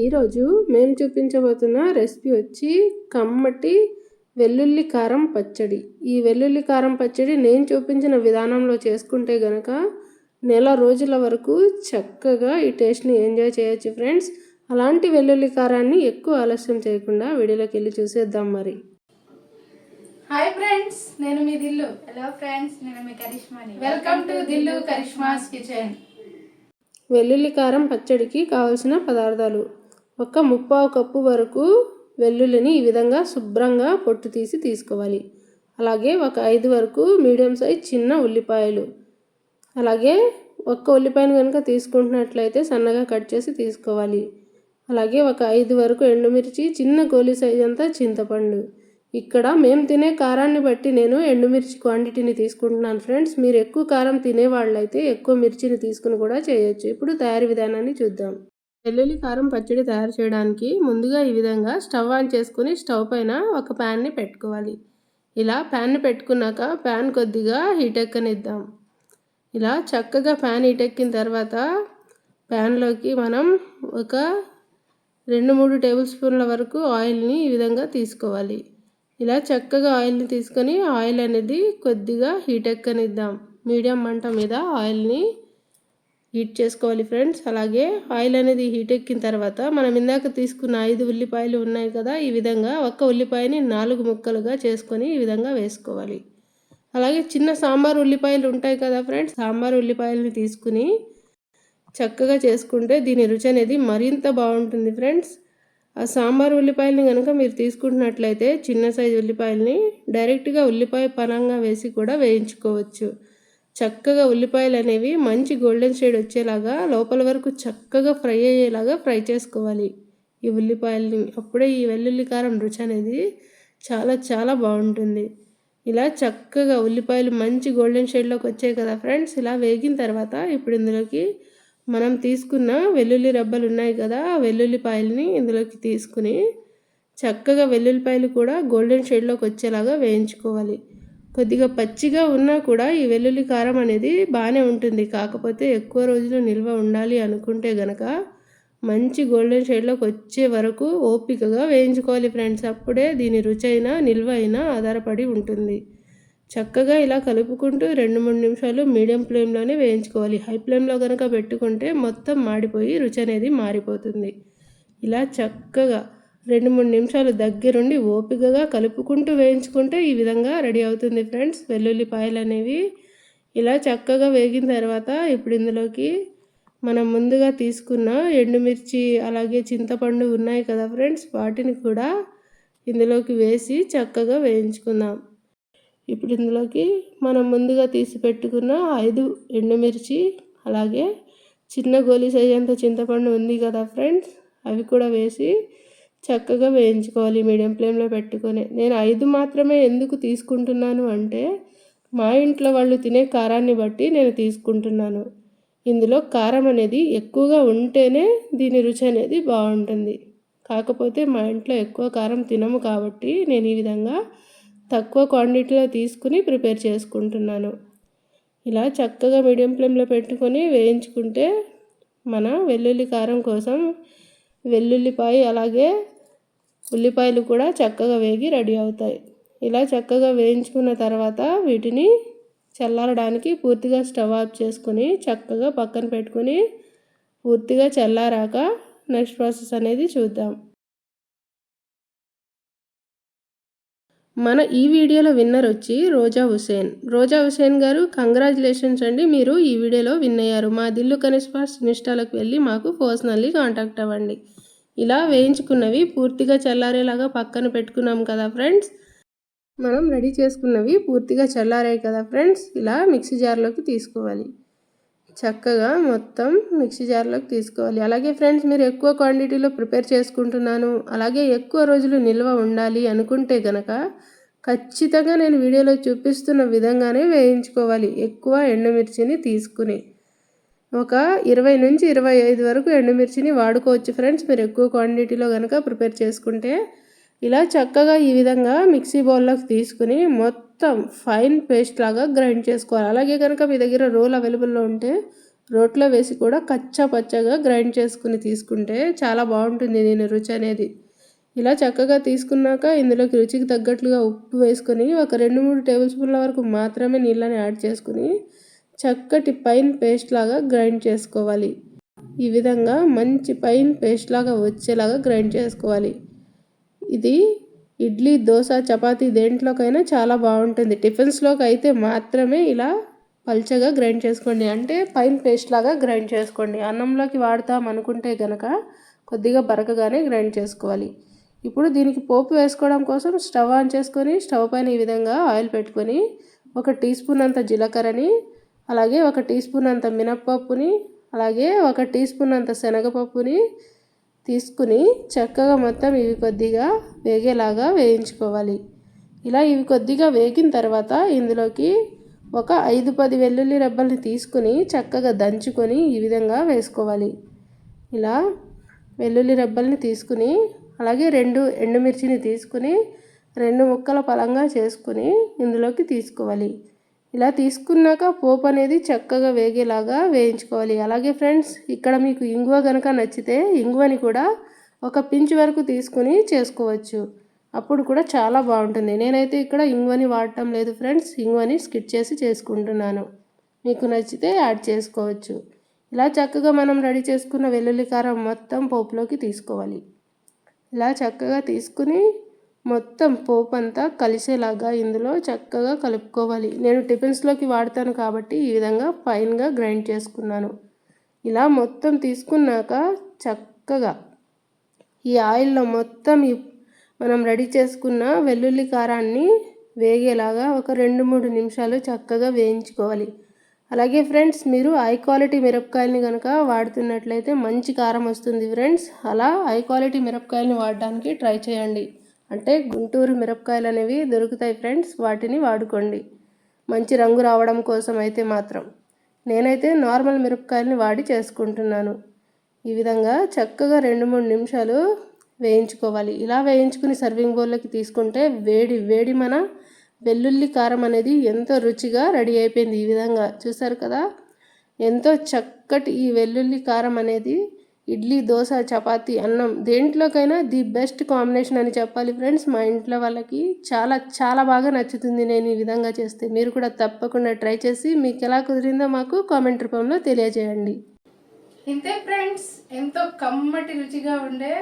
ఈరోజు మేము చూపించబోతున్న రెసిపీ వచ్చి కమ్మటి వెల్లుల్లి కారం పచ్చడి. ఈ వెల్లుల్లి కారం పచ్చడి నేను చూపించిన విధానంలో చేసుకుంటే గనక నెల రోజుల వరకు చక్కగా ఈ టేస్ట్ని ఎంజాయ్ చేయొచ్చు ఫ్రెండ్స్. అలాంటి వెల్లుల్లి కారాన్ని ఎక్కువ ఆలస్యం చేయకుండా వీడియోలోకి వెళ్ళి చూసేద్దాం మరి. హాయ్ ఫ్రెండ్స్ నేను మీ దిల్లు. హలో ఫ్రెండ్స్ నేను మీ కరిష్మాని. Welcome to Dillu Karishma's kitchen. వెల్లుల్లి కారం పచ్చడికి కావలసిన పదార్థాలు ఒక ముప్పావు కప్పు వరకు వెల్లుల్లిని ఈ విధంగా శుభ్రంగా పొట్టు తీసి తీసుకోవాలి. అలాగే ఒక ఐదు వరకు మీడియం సైజ్ చిన్న ఉల్లిపాయలు. అలాగే ఒక్క ఉల్లిపాయను కనుక తీసుకుంటున్నట్లయితే సన్నగా కట్ చేసి తీసుకోవాలి. అలాగే ఒక ఐదు వరకు ఎండుమిర్చి చిన్న గోలి సైజ్ అంతా చింతపండు. ఇక్కడ మేము తినే కారాన్ని బట్టి నేను ఎండుమిర్చి క్వాంటిటీని తీసుకుంటున్నాను ఫ్రెండ్స్. మీరు ఎక్కువ కారం తినే వాళ్ళైతే ఎక్కువ మిర్చిని తీసుకుని కూడా చేయొచ్చు. ఇప్పుడు తయారీ విధానాన్ని చూద్దాం. వెల్లుల్లి కారం పచ్చడి తయారు చేయడానికి ముందుగా ఈ విధంగా స్టవ్ ఆన్ చేసుకుని స్టవ్ పైన ఒక ప్యాన్ని పెట్టుకోవాలి. ఇలా ప్యాన్ని పెట్టుకున్నాక ప్యాన్ కొద్దిగా హీట్ ఎక్కనిద్దాం. ఇలా చక్కగా ప్యాన్ హీట్ ఎక్కిన తర్వాత ప్యాన్లోకి మనం ఒక రెండు మూడు టేబుల్ స్పూన్ల వరకు ఆయిల్ని ఈ విధంగా తీసుకోవాలి. ఇలా చక్కగా ఆయిల్ని తీసుకొని ఆయిల్ అనేది కొద్దిగా హీట్ ఎక్కనిద్దాం. మీడియం మంట మీద ఆయిల్ని హీట్ చేసుకోవాలి ఫ్రెండ్స్. అలాగే ఆయిల్ అనేది హీట్ ఎక్కిన తర్వాత మనం ఇందాక తీసుకున్న ఐదు ఉల్లిపాయలు ఉన్నాయి కదా ఈ విధంగా ఒక్క ఉల్లిపాయని నాలుగు ముక్కలుగా చేసుకొని ఈ విధంగా వేసుకోవాలి. అలాగే చిన్న సాంబార్ ఉల్లిపాయలు ఉంటాయి కదా ఫ్రెండ్స్ సాంబార్ ఉల్లిపాయలని తీసుకుని చక్కగా చేసుకుంటే దీని రుచి అనేది మరింత బాగుంటుంది ఫ్రెండ్స్. ఆ సాంబార్ ఉల్లిపాయలని కనుక మీరు తీసుకుంటున్నట్లయితే చిన్న సైజు ఉల్లిపాయలని డైరెక్ట్గా ఉల్లిపాయ పనంగా వేసి కూడా వేయించుకోవచ్చు. చక్కగా ఉల్లిపాయలు అనేవి మంచి గోల్డెన్ షేడ్ వచ్చేలాగా లోపల వరకు చక్కగా ఫ్రై అయ్యేలాగా ఫ్రై చేసుకోవాలి. ఈ ఉల్లిపాయలని అప్పుడే ఈ వెల్లుల్లి కారం రుచి అనేది చాలా చాలా బాగుంటుంది. ఇలా చక్కగా ఉల్లిపాయలు మంచి గోల్డెన్ షేడ్లోకి వచ్చాయి కదా ఫ్రెండ్స్. ఇలా వేగిన తర్వాత ఇప్పుడు ఇందులోకి మనం తీసుకున్న వెల్లుల్లి రబ్బలు ఉన్నాయి కదా ఆ వెల్లుల్లిపాయలని ఇందులోకి తీసుకుని చక్కగా వెల్లుల్లిపాయలు కూడా గోల్డెన్ షేడ్లోకి వచ్చేలాగా వేయించుకోవాలి. కొద్దిగా పచ్చిగా ఉన్నా కూడా ఈ వెల్లుల్లి కారం అనేది బాగానే ఉంటుంది. కాకపోతే ఎక్కువ రోజులు నిల్వ ఉండాలి అనుకుంటే గనక మంచి గోల్డెన్ షేడ్లోకి వచ్చే వరకు ఓపికగా వేయించుకోవాలి ఫ్రెండ్స్. అప్పుడే దీని రుచి అయినా నిల్వ అయినా ఆధారపడి ఉంటుంది. చక్కగా ఇలా కలుపుకుంటూ రెండు మూడు నిమిషాలు మీడియం ఫ్లేమ్లోనే వేయించుకోవాలి. హై ఫ్లేమ్లో కనుక పెట్టుకుంటే మొత్తం మాడిపోయి రుచి అనేది మారిపోతుంది. ఇలా చక్కగా రెండు మూడు నిమిషాలు దగ్గరుండి ఓపికగా కలుపుకుంటూ వేయించుకుంటే ఈ విధంగా రెడీ అవుతుంది ఫ్రెండ్స్. వెల్లుల్లిపాయలు అనేవి ఇలా చక్కగా వేగిన తర్వాత ఇప్పుడు ఇందులోకి మనం ముందుగా తీసుకున్న ఎండుమిర్చి అలాగే చింతపండు ఉన్నాయి కదా ఫ్రెండ్స్. వాటిని కూడా ఇందులోకి వేసి చక్కగా వేయించుకుందాం. ఇప్పుడు ఇందులోకి మనం ముందుగా తీసి పెట్టుకున్న ఐదు ఎండుమిర్చి అలాగే చిన్న గోలీ సైజ్ అంత చింతపండు ఉంది కదా ఫ్రెండ్స్. అవి కూడా వేసి చక్కగా వేయించుకోవాలి మీడియం ఫ్లేమ్లో పెట్టుకొని. నేను ఐదు మాత్రమే ఎందుకు తీసుకుంటున్నాను అంటే మా ఇంట్లో వాళ్ళు తినే కారాన్ని బట్టి నేను తీసుకుంటున్నాను. ఇందులో కారం అనేది ఎక్కువగా ఉంటేనే దీని రుచి అనేది బాగుంటుంది. కాకపోతే మా ఇంట్లో ఎక్కువ కారం తినము కాబట్టి నేను ఈ విధంగా తక్కువ క్వాంటిటీలో తీసుకుని ప్రిపేర్ చేసుకుంటున్నాను. ఇలా చక్కగా మీడియం ఫ్లేమ్లో పెట్టుకొని వేయించుకుంటే మన వెల్లుల్లి కారం కోసం వెల్లుల్లిపాయ అలాగే ఉల్లిపాయలు కూడా చక్కగా వేగి రెడీ అవుతాయి. ఇలా చక్కగా వేయించుకున్న తర్వాత వీటిని చల్లారడానికి పూర్తిగా స్టవ్ ఆఫ్ చేసుకుని చక్కగా పక్కన పెట్టుకుని పూర్తిగా చల్లారాక నెక్స్ట్ ప్రాసెస్ అనేది చూద్దాం. మన ఈ వీడియోలో విన్నర్ వచ్చి రోజా హుసేన్ రోజా హుసేన్ గారు కంగ్రాచులేషన్స్ అండి మీరు ఈ వీడియోలో విన్ అయ్యారు. మా దిల్లు కనిష్పాస్ ఇన్స్టాలకు వెళ్ళి మాకు పర్సనల్లీ కాంటాక్ట్ అవ్వండి. ఇలా వేయించుకున్నవి పూర్తిగా చల్లారేలాగా పక్కన పెట్టుకున్నాం కదా ఫ్రెండ్స్. మనం రెడీ చేసుకున్నవి పూర్తిగా చల్లారాయి కదా ఫ్రెండ్స్. ఇలా మిక్సీ జార్లోకి తీసుకోవాలి. చక్కగా మొత్తం మిక్సీ జార్లోకి తీసుకోవాలి. అలాగే ఫ్రెండ్స్ మీరు ఎక్కువ క్వాంటిటీలో ప్రిపేర్ చేసుకుంటున్నాను. అలాగే ఎక్కువ రోజులు నిల్వ ఉండాలి అనుకుంటే గనక ఖచ్చితంగా నేను వీడియోలో చూపిస్తున్న విధంగానే వేయించుకోవాలి. ఎక్కువ ఎండుమిర్చిని తీసుకుని ఒక ఇరవై నుంచి ఇరవై ఐదు వరకు ఎండుమిర్చిని వాడుకోవచ్చు ఫ్రెండ్స్. మీరు ఎక్కువ క్వాంటిటీలో కనుక ప్రిపేర్ చేసుకుంటే ఇలా చక్కగా ఈ విధంగా మిక్సీ బౌల్లోకి తీసుకుని మొత్తం ఫైన్ పేస్ట్ లాగా గ్రైండ్ చేసుకోవాలి. అలాగే కనుక మీ దగ్గర రోల్ అవైలబుల్లో ఉంటే రోట్లో వేసి కూడా కచ్చా పచ్చగా గ్రైండ్ చేసుకుని తీసుకుంటే చాలా బాగుంటుంది దీని రుచి అనేది. ఇలా చక్కగా తీసుకున్నాక ఇందులోకి రుచికి తగ్గట్లుగా ఉప్పు వేసుకొని ఒక రెండు మూడు టేబుల్ స్పూన్ల వరకు మాత్రమే నీళ్ళని యాడ్ చేసుకుని చక్కటి పైన్ పేస్ట్ లాగా గ్రైండ్ చేసుకోవాలి. ఈ విధంగా మంచి పైన్ పేస్ట్ లాగా వచ్చేలాగా గ్రైండ్ చేసుకోవాలి. ఇది ఇడ్లీ దోశ చపాతీ దేంట్లోకైనా చాలా బాగుంటుంది. టిఫిన్స్లోకి అయితే మాత్రమే ఇలా పల్చగా గ్రైండ్ చేసుకోండి. అంటే పైన్ పేస్ట్ లాగా గ్రైండ్ చేసుకోండి. అన్నంలోకి వాడతాం అనుకుంటే గనక కొద్దిగా బరకగానే గ్రైండ్ చేసుకోవాలి. ఇప్పుడు దీనికి పోపు వేసుకోవడం కోసం స్టవ్ ఆన్ చేసుకొని స్టవ్ పైన ఈ విధంగా ఆయిల్ పెట్టుకొని ఒక టీ స్పూన్ అంత జీలకర్రని అలాగే ఒక టీ స్పూన్ అంత మినప్పప్పుని అలాగే ఒక టీ స్పూన్ అంత శనగపప్పుని తీసుకుని చక్కగా మొత్తం ఇవి కొద్దిగా వేగేలాగా వేయించుకోవాలి. ఇలా ఇవి కొద్దిగా వేగిన తర్వాత ఇందులోకి ఒక ఐదు పది వెల్లుల్లి రెబ్బల్ని తీసుకుని చక్కగా దంచుకొని ఈ విధంగా వేసుకోవాలి. ఇలా వెల్లుల్లి రెబ్బల్ని తీసుకుని అలాగే రెండు ఎండుమిర్చిని తీసుకుని రెండు ముక్కల పలంగా చేసుకుని ఇందులోకి తీసుకోవాలి. ఇలా తీసుకున్నాక పోపు అనేది చక్కగా వేగేలాగా వేయించుకోవాలి. అలాగే ఫ్రెండ్స్ ఇక్కడ మీకు ఇంగువ కనుక నచ్చితే ఇంగువని కూడా ఒక పించ్ వరకు తీసుకుని చేసుకోవచ్చు. అప్పుడు కూడా చాలా బాగుంటుంది. నేనైతే ఇక్కడ ఇంగువని వాడటం లేదు ఫ్రెండ్స్ ఇంగువని స్కిట్ చేసి చేసుకుంటున్నాను. మీకు నచ్చితే యాడ్ చేసుకోవచ్చు. ఇలా చక్కగా మనం రెడీ చేసుకున్న వెల్లుల్లి కారం మొత్తం పోపులోకి తీసుకోవాలి. ఇలా చక్కగా తీసుకుని మొత్తం పోపు అంతా కలిసేలాగా ఇందులో చక్కగా కలుపుకోవాలి. నేను టిఫిన్స్లోకి వాడతాను కాబట్టి ఈ విధంగా ఫైన్గా గ్రైండ్ చేసుకున్నాను. ఇలా మొత్తం తీసుకున్నాక చక్కగా ఈ ఆయిల్లో మొత్తం ఈ మనం రెడీ చేసుకున్న వెల్లుల్లి కారాన్ని వేగేలాగా ఒక రెండు మూడు నిమిషాలు చక్కగా వేయించుకోవాలి. అలాగే ఫ్రెండ్స్ మీరు హై క్వాలిటీ మిరపకాయలని కనుక వాడుతున్నట్లయితే మంచి కారం వస్తుంది ఫ్రెండ్స్. అలా హై క్వాలిటీ మిరపకాయలని వాడడానికి ట్రై చేయండి. అంటే గుంటూరు మిరపకాయలు అనేవి దొరుకుతాయి ఫ్రెండ్స్ వాటిని వాడుకోండి. మంచి రంగు రావడం కోసం అయితే మాత్రం. నేనైతే నార్మల్ మిరపకాయలని వాడి చేసుకుంటున్నాను. ఈ విధంగా చక్కగా రెండు మూడు నిమిషాలు వేయించుకోవాలి. ఇలా వేయించుకుని సర్వింగ్ బౌల్లోకి తీసుకుంటే వేడి వేడి మన వెల్లుల్లి కారం అనేది ఎంతో రుచిగా రెడీ అయిపోయింది ఈ విధంగా. చూసారు కదా? ఎంతో చక్కటి ఈ వెల్లుల్లి కారం అనేది ఇడ్లీ దోశ చపాతి అన్నం దేంట్లోకైనా ది బెస్ట్ కాంబినేషన్ అని చెప్పాలి ఫ్రెండ్స్. మా ఇంట్లో వాళ్ళకి చాలా చాలా బాగా నచ్చుతుంది నేను ఈ విధంగా చేస్తే. మీరు కూడా తప్పకుండా ట్రై చేసి మీకు ఎలా కుదిరిందో మాకు కామెంట్ రూపంలో తెలియజేయండి. ఇంతే ఫ్రెండ్స్ ఎంతో కమ్మటి రుచిగా ఉండే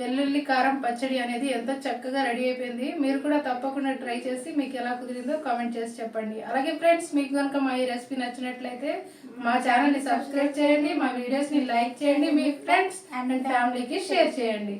వెల్లుల్లి కారం పచ్చడి అనేది ఎంతో చక్కగా రెడీ అయిపోయింది. మీరు కూడా తప్పకుండా ట్రై చేసి మీకు ఎలా కుదిరిందో కామెంట్ చేసి చెప్పండి. అలాగే ఫ్రెండ్స్ మీకు కనుక మా ఈ రెసిపీ నచ్చినట్లయితే మా ఛానల్ని సబ్స్క్రైబ్ చేయండి మా వీడియోస్ని లైక్ చేయండి మీ ఫ్రెండ్స్ అండ్ ఫ్యామిలీకి షేర్ చేయండి.